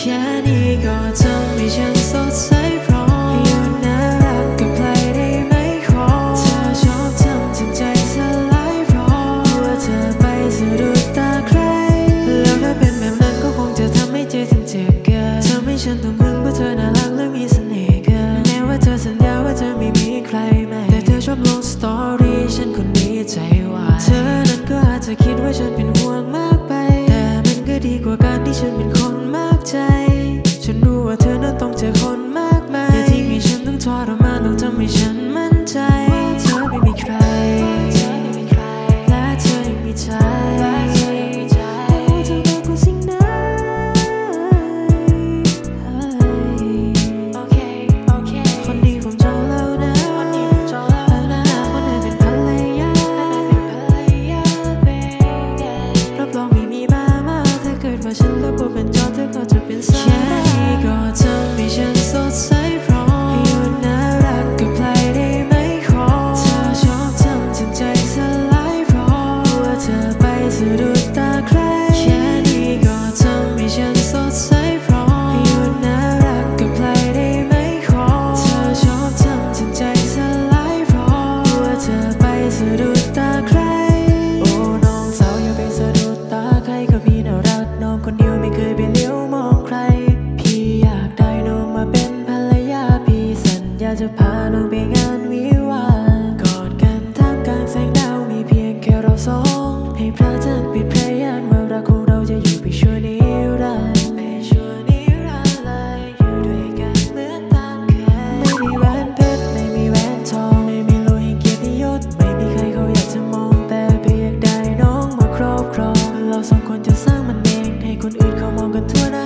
แค่นี้ก็ทำให้ฉันสดใสพร้อมอยู่น่ารักกับใครได้ไหมขอเธอชอบทำจนใจสลายเพราะว่าเธอไปสะดุดตาใคร แล้วถ้าเป็นแบบนั้นก็คงจะทำให้ใจฉันเจ็บเกินทำให้ฉันต้องมึงเพราะเธอน่ารักและมีเสน่ห์เกินแม้ว่าเธอสัญญาว่าเธอไม่มีใครใหม่แต่เธอชอบลงสตอรี่ฉันคนนี้ใจวายเธอนั้นก็อาจจะคิดว่าฉันเป็นห่วงมากไป แต่มันก็ดีกว่าการที่ฉันเป็น ถ้าเกิดว่าฉันเจะพาน้องไปงานวิวาห์กอดกันท่ามกลางแสงดาวมีเพียงแค่เราสองให้พระจันทร์ปิดเพลงว่ารักของเราจะอยู่ไปชั่วนิรันดร์อยู่ด้วยกันเหมือนทักเคยไม่มีแว่นเพชรไม่มีแหวนทองไม่มีรวยเกียรติยศไม่มีใครเขาอยากจะมองแต่เพียงใดน้องมาครอบครองเราสองคนจะสร้างมันเอง ให้คนอื่นเขามองกันทั่วหน้า